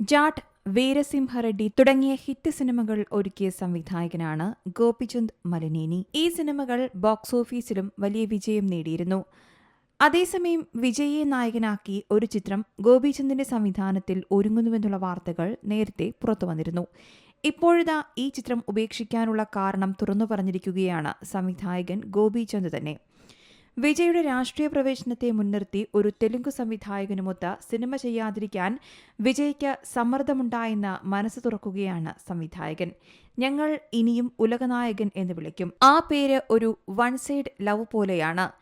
ജാട്ട് വീരസിംഹ റെഡ്ഡി തുടങ്ങിയ ഹിറ്റ് സിനിമകൾ ഒരുക്കിയ സംവിധായകനാണ് ഗോപിചന്ദ് മലനേനി. ഈ സിനിമകൾ ബോക്സ് ഓഫീസിലും വലിയ വിജയം നേടിയിരുന്നു. അതേസമയം വിജയെ നായകനാക്കി ഒരു ചിത്രം ഗോപിചന്ദിന്റെ സംവിധാനത്തിൽ ഒരുങ്ങുന്നുവെന്നുള്ള വാർത്തകൾ നേരത്തെ പുറത്തുവന്നിരുന്നു ഇപ്പോഴിതാ ഈ ചിത്രം ഉപേക്ഷിക്കാനുള്ള കാരണം തുറന്നു പറഞ്ഞിരിക്കുകയാണ് സംവിധായകൻ ഗോപിചന്ദ് തന്നെ. വിജയുടെ രാഷ്ട്രീയ പ്രവേശനത്തെ മുൻനിർത്തി ഒരു തെലുങ്ക് സംവിധായകനുമൊത്ത് സിനിമ ചെയ്യാതിരിക്കാൻ വിജയ്ക്ക് സമ്മർദ്ദമുണ്ടായെന്ന് മനസ്സ് തുറക്കുകയാണ് സംവിധായകൻ. ഞങ്ങൾ ഇനിയും ഉലകനായകൻ എന്ന് വിളിക്കും. ആ പേര് ഒരു വൺ സൈഡ് ലവ് പോലെയാണ്.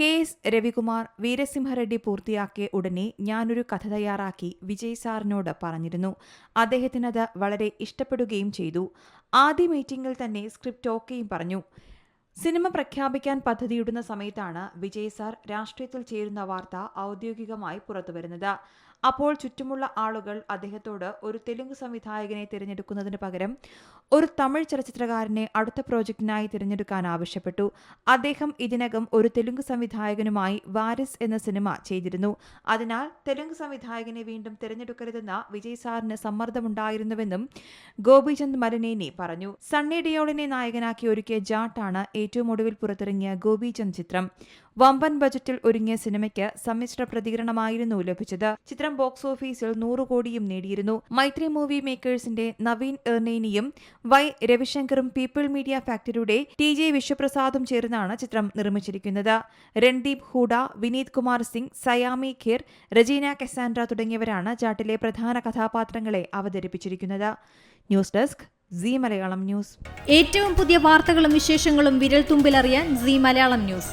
കെ എസ് രവികുമാർ വീരസിംഹറെഡ്ഡി പൂർത്തിയാക്കിയ ഉടനെ ഞാനൊരു കഥ തയ്യാറാക്കി വിജയ് സാറിനോട് പറഞ്ഞിരുന്നു. അദ്ദേഹത്തിനത് വളരെ ഇഷ്ടപ്പെടുകയും ചെയ്തു. ആദ്യ മീറ്റിംഗിൽ തന്നെ സ്ക്രിപ്റ്റ് ഓക്കെയും പറഞ്ഞു. സിനിമ പ്രഖ്യാപിക്കാൻ പദ്ധതിയിടുന്ന സമയത്താണ് വിജയ് സാർ രാഷ്ട്രീയത്തിൽ ചേരുന്ന വാർത്ത ഔദ്യോഗികമായി പുറത്തുവരുന്നത്. അപ്പോൾ ചുറ്റുമുള്ള ആളുകൾ അദ്ദേഹത്തോട് ഒരു തെലുങ്ക് സംവിധായകനെ തിരഞ്ഞെടുക്കുന്നതിന് പകരം ഒരു തമിഴ് ചലച്ചിത്രകാരനെ അടുത്ത പ്രോജക്റ്റിനായി തിരഞ്ഞെടുക്കാൻ ആവശ്യപ്പെട്ടു. അദ്ദേഹം ഇതിനകം ഒരു തെലുങ്ക് സംവിധായകനുമായി വാരിസ് എന്ന സിനിമ ചെയ്തിരുന്നു. അതിനാൽ തെലുങ്ക് സംവിധായകനെ വീണ്ടും തിരഞ്ഞെടുക്കരുതെന്ന വിജയ് സാറിന് സമ്മർദ്ദമുണ്ടായിരുന്നുവെന്നും ഗോപിചന്ദ് മലനേനി പറഞ്ഞു. സണ്ണി ഡിയോളിനെ നായകനാക്കി ഒരുക്കിയ ജാട്ടാണ് ഏറ്റവും ഒടുവിൽ പുറത്തിറങ്ങിയ ഗോപിചന്ദ് ചിത്രം. വമ്പൻ ബജറ്റിൽ ഒരുങ്ങിയ സിനിമയ്ക്ക് സമ്മിശ്ര പ്രതികരണമായിരുന്നു ലഭിച്ചത്. ചിത്രം ബോക്സ് ഓഫീസിൽ നൂറ് കോടിയും നേടിയിരുന്നു. മൈത്രി മൂവി മേക്കേഴ്സിന്റെ നവീൻ എർനേനിയും വൈ രവിശങ്കറും പീപ്പിൾ മീഡിയ ഫാക്ടറിയുടെ ടി ജെ വിശ്വപ്രസാദും ചേർന്നാണ് ചിത്രം നിർമ്മിച്ചിരിക്കുന്നത്. രൺദീപ് ഹൂഡ വിനീത് കുമാർ സിംഗ് സയാമി ഖേർ രജീന കസാൻഡ്ര തുടങ്ങിയവരാണ് ചാട്ടിലെ പ്രധാന കഥാപാത്രങ്ങളെ അവതരിപ്പിച്ചിരിക്കുന്നത്. News desk Zee Malayalam news. ഏറ്റവും പുതിയ വാർത്തകളും വിശേഷങ്ങളും വിരൽ തുമ്പിലറിയാൻ സി മലയാളം ന്യൂസ്.